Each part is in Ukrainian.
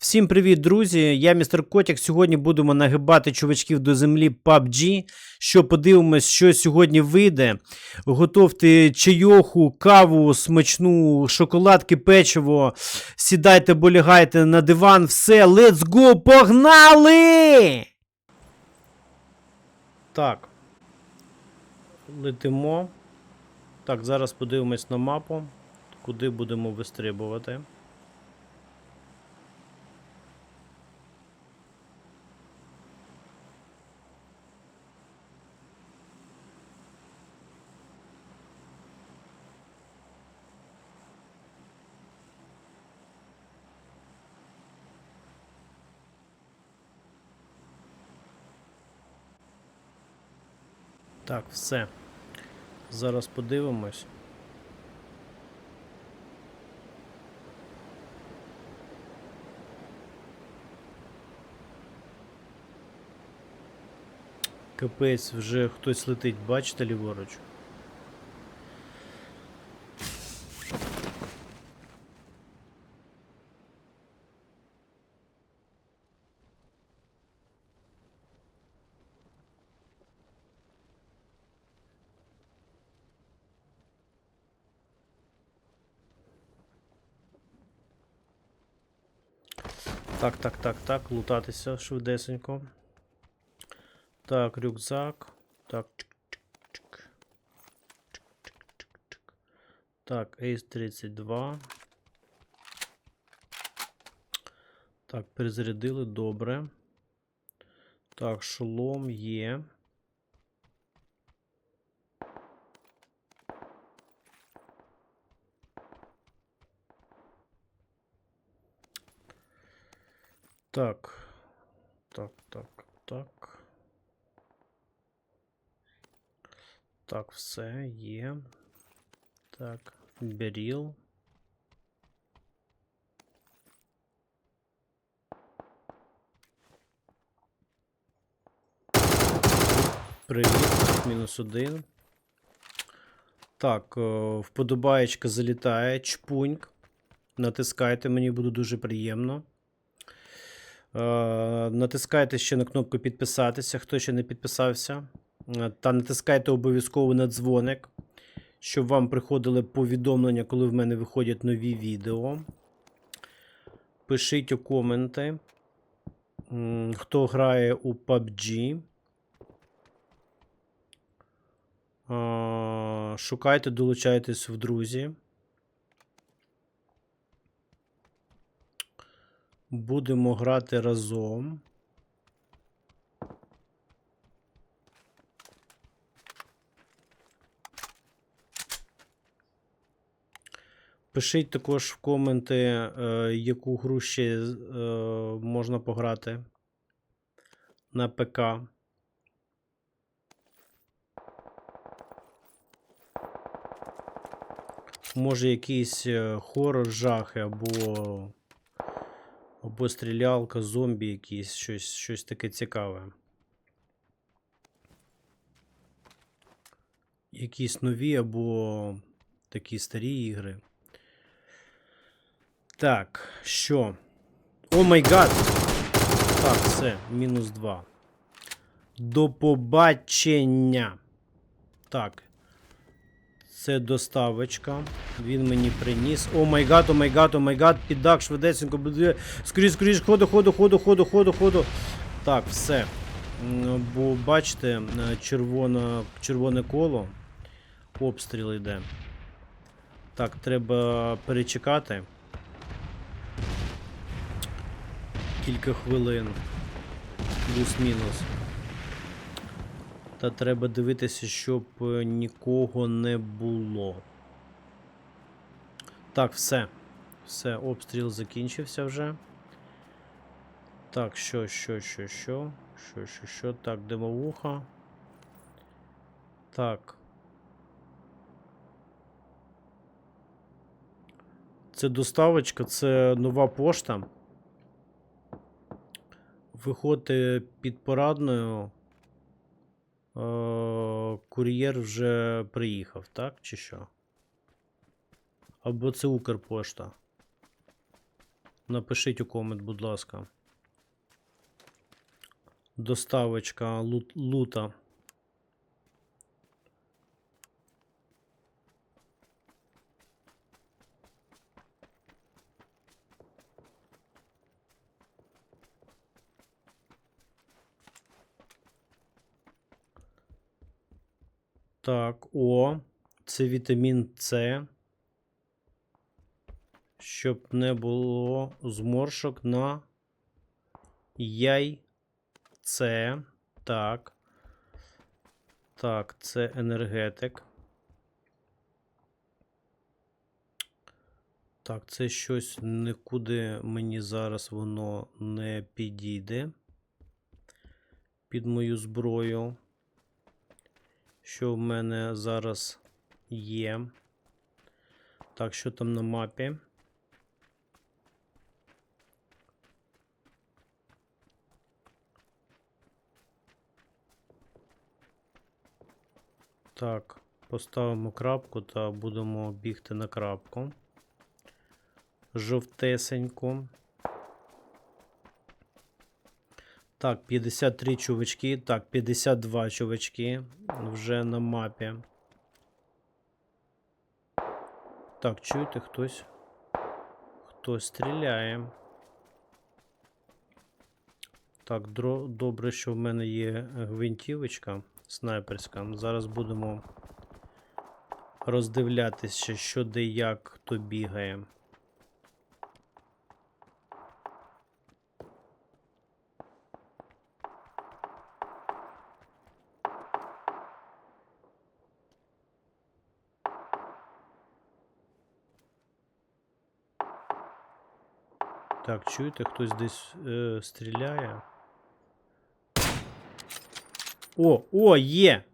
Всім привіт, друзі! Я містер Котяк. Сьогодні будемо нагибати чувачків до землі PUBG. Що подивимось, що сьогодні вийде. Готовте чайоху, каву, смачну, шоколадки, печиво. Сідайте, бо лягайте на диван. Все, let's go! Погнали! Так. Летимо. Так, зараз подивимось на мапу, куди будемо вистрибувати. Так, все. Зараз подивимось. Капець, вже хтось летить, бачите ліворуч? Так, так, так, так, лутатися швидесенько. Так, рюкзак. Так. чик-чик-чик. Так, Ace 32. Так, перезарядили, добре. Так, шолом є. Так. Так, так, так. Так, все є. Так, беріл. Привіт, мінус один. Так, е, вподобаєчка залітає, чпуньк. Натискайте, мені буде дуже приємно. Е, Натискайте ще на кнопку підписатися, хто ще не підписався. Е, Та натискайте обов'язково на дзвоник, щоб вам приходили повідомлення, коли в мене виходять нові відео. Пишіть у коменти, хто грає у PUBG. Е, Шукайте, долучайтесь в друзі. Будемо грати разом. Пишіть також в коменти, е, яку гру ще е, можна пограти на ПК. Може, якийсь е, хорор жахи або або стрілялка, зомбі якісь, щось, щось таке цікаве. Якісь нові або такі старі ігри. Так, що? О май гад! Так, все, мінус 2. До побачення. Так. Це доставочка. Він мені приніс. О май гад, о май гад, о май гад, піддак, швидесенько буде. Скоріш, скоріш, ходу, ходу, ходу, ходу, ходу, ходу. Так, все. Бо бачите, е, червоне, червоне коло. Обстріл йде. Так, треба перечекати. Кілька хвилин. Плюс-мінус. Та треба дивитися, щоб е, нікого не було. Так, все. Все, обстріл закінчився вже. Так, що, що, що, що? Що, що, що? Так, димовуха. Так. Це доставочка, це нова пошта. Виходьте під порадною. Е, Кур'єр вже приїхав, так? Чи що? Або це Укрпошта. Напишіть у комент, будь ласка. Доставочка лут, лута. Так, о, це вітамін С. Щоб не було зморшок на яйце. Так. Так, це енергетик. Так, це щось нікуди мені зараз воно не підійде. Під мою зброю. Що в мене зараз є. Так, що там на мапі? Так, поставимо крапку та будемо бігти на крапку. Жовтесеньку. Так, 53 чувачки. Так, 52 чувачки вже на мапі. Так, чуєте, хтось? Хтось стріляє. Так, дро- добре, що в мене є гвинтівочка снайперська. Зараз будемо роздивлятися, що де як хто бігає. Так, чуєте, хтось десь е, стріляє. О, о, є!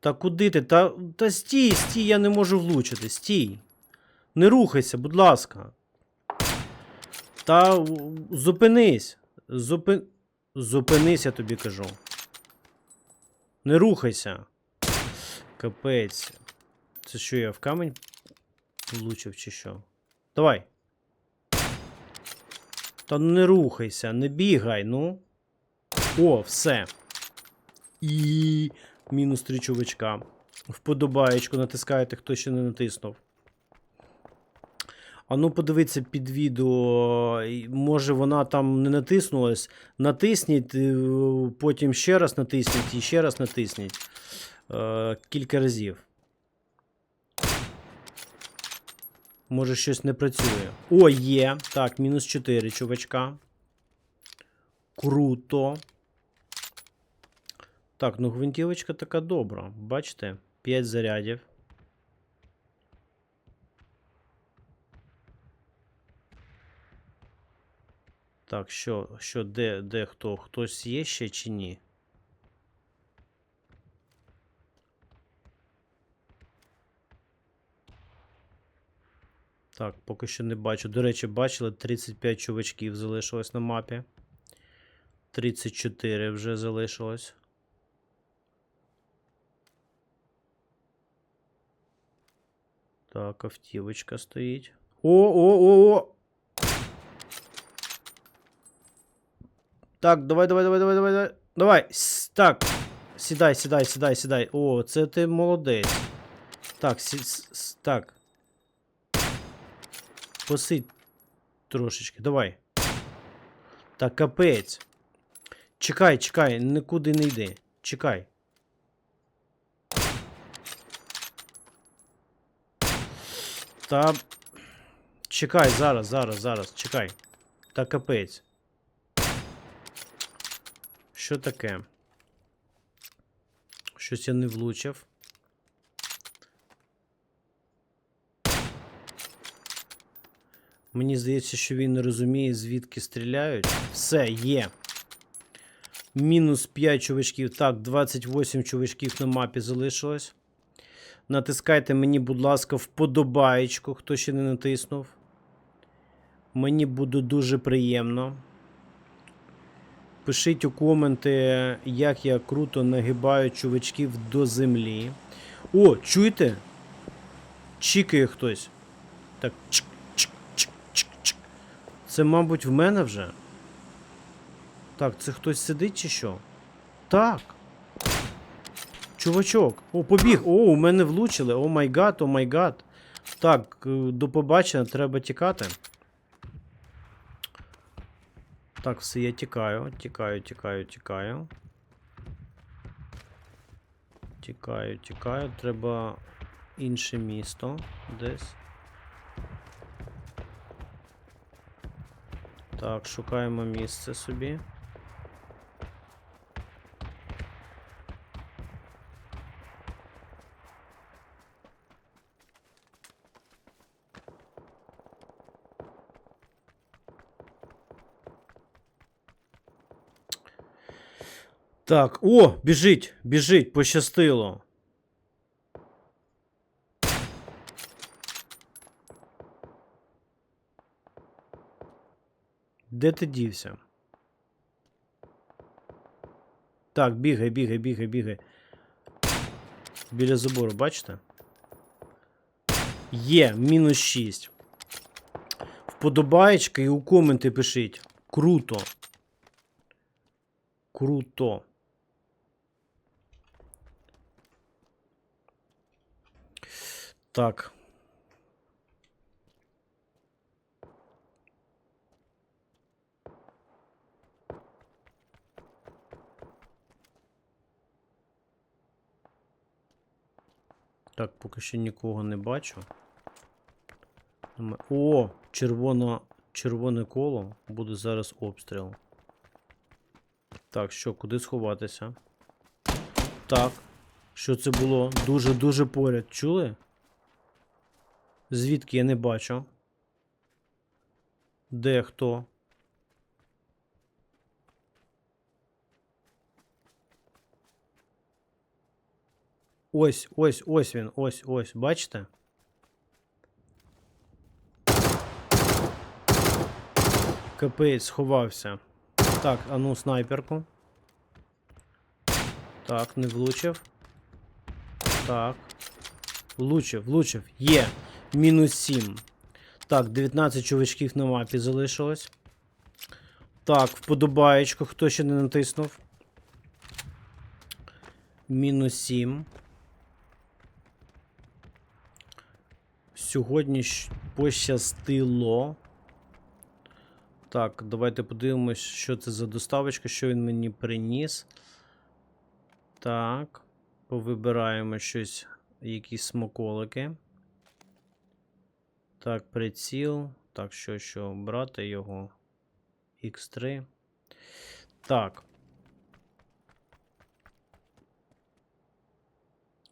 Та куди ти? Та, та стій, стій, я не можу влучити. Стій. Не рухайся, будь ласка. Та зупинись. Зупи... Зупинись, я тобі кажу. Не рухайся. Капець. Це що, я в камінь влучив чи що? Давай. Та не рухайся, не бігай, ну. О, все. І мінус три чувачка. Вподобаєчку натискаєте, хто ще не натиснув. А ну подивіться під відео. Може вона там не натиснулась. Натисніть, е, потім ще раз натисніть і ще раз натисніть. Е, кілька разів. Може щось не працює. О, є. Так, мінус 4 чувачка. Круто. Так, ну гвинтівочка така добра. Бачите? 5 зарядів. Так, що, що, де, де хто? Хтось є ще чи ні? Так, поки що не бачу. До речі, бачили, 35 чувачків залишилось на мапі. 34 вже залишилось. Так, автівочка стоїть. О, о, о, о! Так, давай, давай, давай, давай, давай, давай. Давай. Так. Сідай, сідай, сідай, сідай. О, це ти молодець. Так, сі, так. Посидь трошечки, давай. Так, капець. Чекай, чекай, нікуди не йди. Чекай. Та. Чекай, зараз, зараз, зараз, чекай. Та капець. Що таке? Щось я не влучив. Мені здається, що він не розуміє, звідки стріляють. Все, є. Мінус 5 чувачків. Так, 28 чувачків на мапі залишилось. Натискайте мені, будь ласка, вподобаєчку, хто ще не натиснув. Мені буде дуже приємно. Пишіть у коменти, як я круто нагибаю чувачків до землі. О, чуєте? Чікає хтось. Так, чик, чик, чик, чик, чик. Це, мабуть, в мене вже. Так, це хтось сидить чи що? Так. Чувачок. О, побіг. О, у мене влучили. О май гад, о май гад. Так, е, до побачення, треба тікати. Так, все, я тікаю, тікаю, тікаю, тікаю. Тікаю, тікаю. Треба інше місто десь. Так, шукаємо місце собі. Так, о, біжить, біжить, пощастило. Де ти дівся? Так, бігай, бігай, бігай, бігай. Біля забору, бачите? Є, мінус 6. Вподобаєчка і у коменти пишіть. Круто. Круто. Так. Так, поки що нікого не бачу. О, червоно, червоне коло. Буде зараз обстріл. Так, що, куди сховатися? Так. Що це було? Дуже-дуже поряд. Чули? Звідки я не бачу? Де хто? Ось, ось, ось він, ось, ось, бачите? Капець, сховався. Так, а ну снайперку. Так, не влучив. Так. Влучив, влучив. Є. Мінус 7. Так, 19 чувачків на мапі залишилось. Так, вподобаєчку, хто ще не натиснув. Мінус 7. Сьогодні пощастило. Так, давайте подивимось, що це за доставочка, що він мені приніс. Так. Повибираємо щось, якісь смаколики. Так, приціл. Так, що, що, брати його. X3. Так.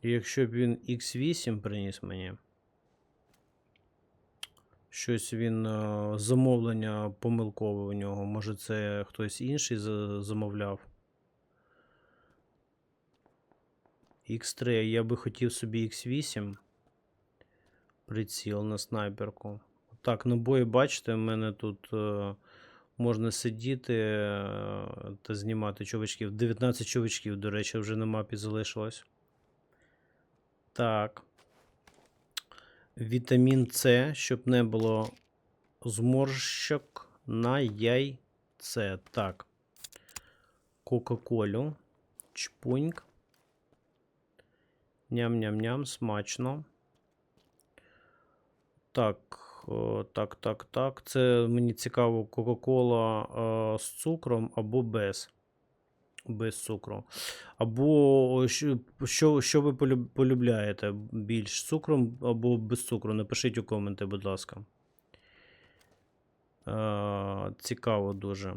Якщо б він X8 приніс мені. Щось він е, замовлення помилкове у нього. Може, це хтось інший замовляв. X3, я би хотів собі X8. Приціл на снайперку. Так, набої, бачите, в мене тут е, можна сидіти е, та знімати чувачків. 19 чувачків, до речі, вже на мапі залишилось. Так. Вітамін С, щоб не було зморщок на яйце. Так. Кока-колю. Чпуньк. Ням-ням-ням, смачно. Так, так, так, так. Це мені цікаво, Кока-Кола е, з цукром або без. Без цукру. Або що, що, ви полюбляєте? Більш цукром або без цукру? Напишіть у коменти, будь ласка. Е, цікаво дуже.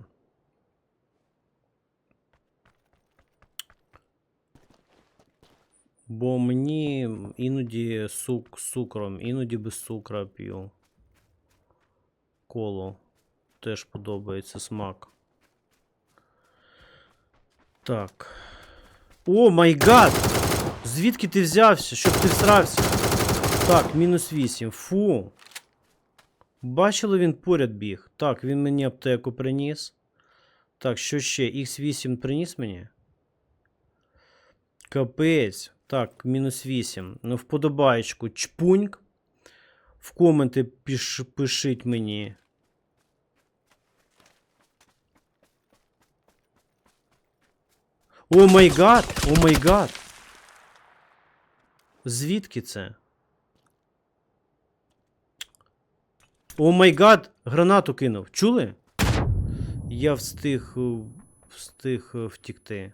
Бо мені іноді сук з цукром, іноді без цукра п'ю. Коло. Теж подобається смак. Так. О май гад! Звідки ти взявся? Щоб ти всрався? Так, мінус 8. Фу. Бачили, він поряд біг. Так, він мені аптеку приніс. Так, що ще? Х8 приніс мені? Капець. Так, мінус 8. Ну, вподобаєчку. Чпуньк. В коменти піш, пишіть мені. О май гад! О май гад! Звідки це? О май гад! Гранату кинув. Чули? Я встиг. е, встиг е, втікти.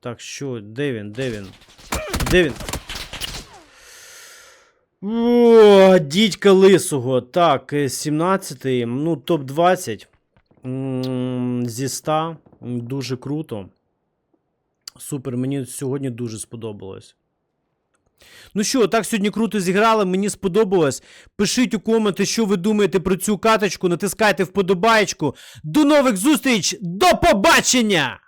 Так, що, де він? Де він? Де він? О, дідька лисого. Так, 17-й, ну, топ-20. М, Зі 100. Дуже круто. Супер, мені сьогодні дуже сподобалось. Ну що, так сьогодні круто зіграли, мені сподобалось. Пишіть у коменти, що ви думаєте про цю каточку, натискайте вподобаєчку. До нових зустріч! До побачення!